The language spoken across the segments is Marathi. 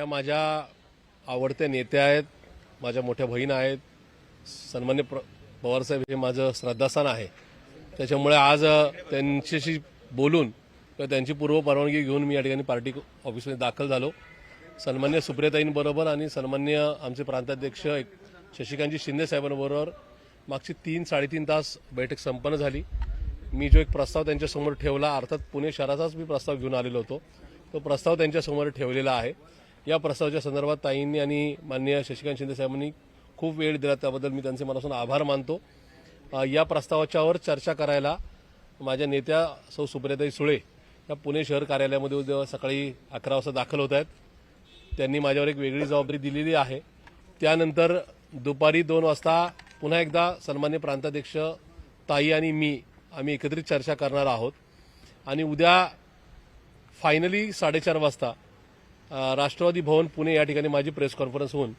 ह्या माझ्या आवडत्या नेत्या आहेत माझ्या मोठ्या बहीण आहेत सन्मान्य प्र पवारसाहेब हे माझं श्रद्धास्थान आहे. त्याच्यामुळे आज त्यांच्याशी बोलून किंवा त्यांची पूर्व परवानगी घेऊन मी या ठिकाणी पार्टी ऑफिसमध्ये दाखल झालो. सन्मान्य सुप्रियताईंबरोबर आणि सन्मान्य आमचे प्रांताध्यक्ष एक- शशिकांतजी शिंदे साहेबांबरोबर मागची तीन साडेतीन तास बैठक संपन्न झाली. मी जो एक प्रस्ताव त्यांच्यासमोर ठेवला अर्थात पुणे शहराचाच मी प्रस्ताव घेऊन आलेलो होतो. तो प्रस्ताव त्यांच्यासमोर ठेवलेला आहे. या प्रस्तावाच्या संदर्भात ताईंनी आणि माननीय शशिकांत शिंदे साहेबांनी खूप वेळ दिला त्याबद्दल मी त्यांचे मनापासून आभार मानतो. या प्रस्तावाच्यावर चर्चा करायला माझ्या नेत्या सौ सुप्रियाताई सुळे या पुणे शहर कार्यालयामध्ये उद्या सकाळी अकरा वाजता दाखल होत आहेत. त्यांनी माझ्यावर एक वेगळी जबाबदारी दिलेली आहे. त्यानंतर दुपारी दोन वाजता पुन्हा एकदा सन्मान्य प्रांताध्यक्ष ताई आणि मी आम्ही एकत्रित चर्चा करणार आहोत. आणि उद्या फायनली साडेचार वाजता राष्ट्रवादी भवन पुणे या ठिकाणी माझी प्रेस कॉन्फरन्स होऊन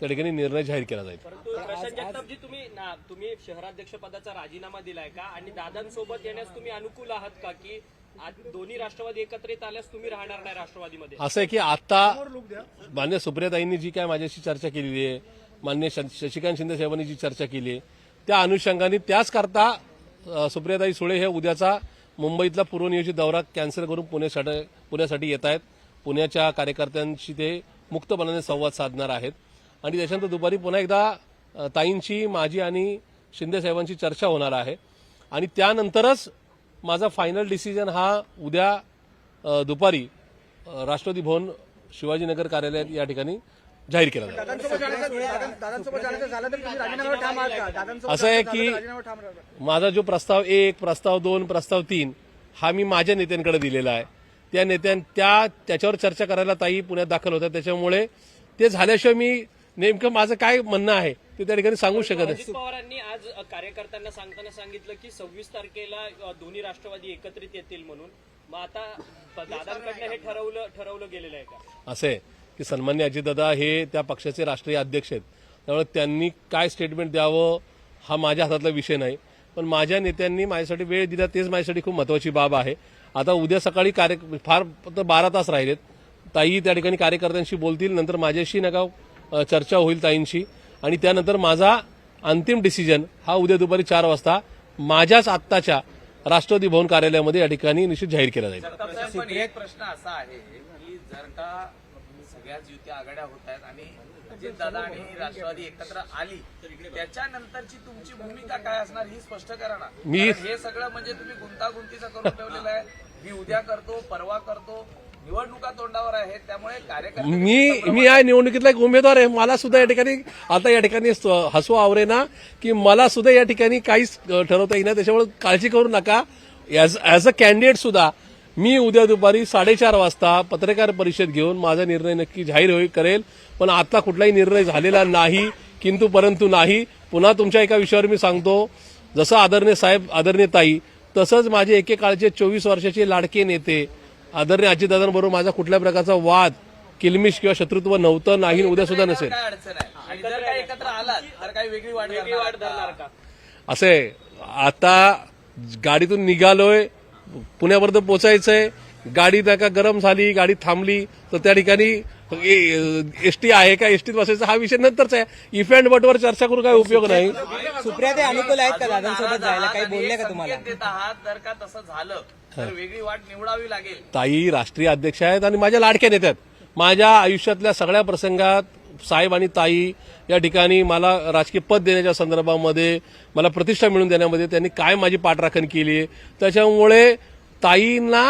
त्या ठिकाणी निर्णय जाहीर केला जाईल. परंतु प्रशांत जगतापजी तुम्ही ना- तुम्ही शहराध्यक्ष पदाचा राजीनामा दिलाय का? आणि दादांसोबत येण्यास तुम्ही अनुकूल आहात का की आज दोन्ही राष्ट्रवादी एकत्रित आल्यास तुम्ही राहणार नाही राष्ट्रवादीमध्ये? असं आहे की आता मान्य सुप्रियाताईंनी जी काय माझ्याशी चर्चा केलेली आहे मान्य श- शशिकांत शिंदे साहेबांनी जी चर्चा केली आहे त्या अनुषंगाने त्याच करता सुप्रियाताई सुळे हे उद्याचा मुंबईतला पूर्वनियोजित दौरा कॅन्सल करून पुण्यासाठी पुण्यासाठी येत आहेत. पुण्याच्या कार्यकर्त्यांशी ते मुक्तपणाने संवाद साधणार आहेत. आणि त्याच्यानंतर दुपारी पुन्हा एकदा ताईंची माझी आणि शिंदेसाहेबांची चर्चा होणार आहे. आणि त्यानंतरच माझा फायनल डिसिजन हा उद्या दुपारी राष्ट्रपती भवन शिवाजीनगर कार्यालयात या ठिकाणी जाहीर केला जाईल. असं आहे की माझा जो प्रस्ताव एक प्रस्ताव दोन प्रस्ताव तीन हा मी माझ्या नेत्यांकडे दिलेला आहे. त्या नेत्यां त्या त्याच्यावर चर्चा करायला ताई पुण्यात दाखल होत्या. त्याच्यामुळे ते झाल्याशिवाय मी नेमकं माझं काय म्हणणं आहे ते त्या ठिकाणी सांगू शकत नाही. अजित पवारांनी आज कार्यकर्त्यांना सांगताना सांगितलं की सव्वीस तारखेला दोन्ही राष्ट्रवादी एकत्रित येतील म्हणून. मग आता दादांकडनं हे ठरवलं ठरवलं गेलेलं आहे का? असे की सन्मान्य अजितदादा हे त्या पक्षाचे राष्ट्रीय अध्यक्ष आहेत. त्यामुळे त्यांनी काय स्टेटमेंट द्यावं हा माझ्या हातातला विषय नाही. पण माझ्या नेत्यांनी माझ्यासाठी वेळ दिला तेच माझ्यासाठी खूप महत्वाची बाब आहे. आता उद्या सकाळी कार्य फार फक्त बारा तास राहिलेत. ताई त्या ठिकाणी कार्यकर्त्यांशी बोलतील नंतर माझ्याशी नका चर्चा होईल ताईंशी. आणि त्यानंतर माझा अंतिम डिसिजन हा उद्या दुपारी चार वाजता माझ्याच आत्ताच्या राष्ट्रवादी भवन कार्यालयामध्ये या ठिकाणी निश्चित जाहीर केला जाईल. एक प्रश्न असा आहे की जर का सगळ्याच युती आघाड्या होत आहेत आणि अजितदादा आणि राष्ट्रवादी एकत्र आली त्याच्यानंतरची तुमची भूमिका काय असणार ही स्पष्ट करा ना. हे सगळं म्हणजे तुम्ही गुंतागुंतीचं करून ठेवलेलं आहे. मी उद्या करतो परवा करतो निवडणुका तोंडावर आहेत त्यामुळे कार्यकर्ते मी मी या निवडणुकीतला एक उमेदवार आहे. मला सुद्धा या ठिकाणी आता या ठिकाणी हसू आवरे ना की मला सुद्धा या ठिकाणी काहीच ठरवता येईना. त्याच्यामुळे काळजी करू नका. ॲज ॲज अ कॅन्डिडेट सुद्धा मी उद्या दुपारी साडेचार वाजता पत्रकार परिषद घेऊन माझा निर्णय नक्की जाहीर होईल करेल. पण आता कुठलाही निर्णय झालेला नाही किंतु परंतु नाही. पुन्हा तुमच्या एका विषयावर मी सांगतो. जसं आदरणीय साहेब आदरणीय ताई तसंच माझे एकेकाळचे चोवीस वर्षाचे लाडके नेते आदरणीय अजितदादांबरोबर माझा कुठल्या प्रकारचा वाद किलमिश किंवा शत्रुत्व नव्हतं नाही आणि उद्या सुद्धा नसेल. असे आता गाडीतून निघालोय पुण्यापर्यंत पोचायचंय. गाडी त्या का गरम झाली गाडी थांबली तर त्या ठिकाणी एसटी आहे का एसटीत बसायचा हा विषय नंतरचा आहे. इफ अँड बटवर चर्चा करून काय उपयोग नाही. सुप्रिया ते अनुकूल आहेत का दादांसोबत जायला? काही बोलले का तुम्हाला? देत आहात जर का तसं झालं तर वेगळी वाट निवडावी लागेल. ताई राष्ट्रीय अध्यक्ष आहेत आणि माझ्या लाडक्या नेत्यात. माझ्या आयुष्यातल्या सगळ्या प्रसंगात साहेब आणि ताई या ठिकाणी मला राजकीय पद देण्याच्या संदर्भामध्ये मला प्रतिष्ठा मिळवून देण्यामध्ये त्यांनी काय माझी पाठराखण केली आहे. त्याच्यामुळे ताईंना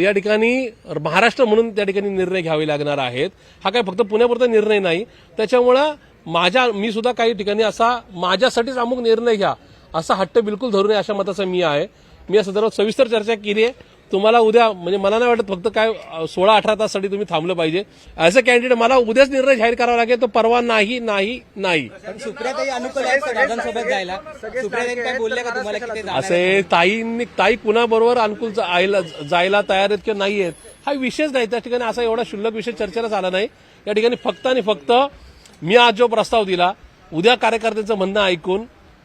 या ठिकाणी महाराष्ट्र म्हणून त्या ठिकाणी निर्णय घ्यावे लागणार आहेत. हा काय फक्त पुण्यापुरता निर्णय नाही. त्याच्यामुळं माझ्या मी सुद्धा काही ठिकाणी असा माझ्यासाठीच अमुक निर्णय घ्या असा हट्ट बिलकुल धरू नये अशा मताचा मी आहे. मी या संदर्भात सविस्तर चर्चा केली आहे. तुम्हाला उद्या म्हणजे मला नाही वाटत फक्त काय सोळा अठरा ताससाठी तुम्ही थांबलं पाहिजे. ॲज अ कॅन्डिडेट मला उद्याच निर्णय जाहीर करावा लागेल तो परवा नाही नाही नाही. असे ताईंनी ताई कुणाबरोबर अनुकूल जायला तयार आहेत किंवा नाही आहेत हा विषयच नाही. त्या ठिकाणी असा एवढा क्षुल्लक विषय चर्चेलाच आला नाही. या ठिकाणी फक्त आणि फक्त मी आज जो प्रस्ताव दिला उद्या कार्यकर्त्यांचं म्हणणं ऐकून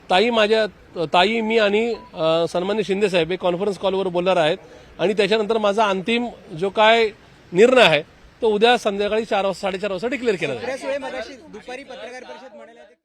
ताई माझ्या ताई मी आणि सन्मान्य शिंदे साहेब हे कॉन्फरन्स कॉलवर बोलणार आहेत. आणि त्याच्यानंतर माझा अंतिम जो काय निर्णय आहे तो उद्या संध्याकाळी चार वाजता साडेचार वाजता डिक्लेअर केला जाईल. दुपारी पत्रकार परिषद म्हणाल्या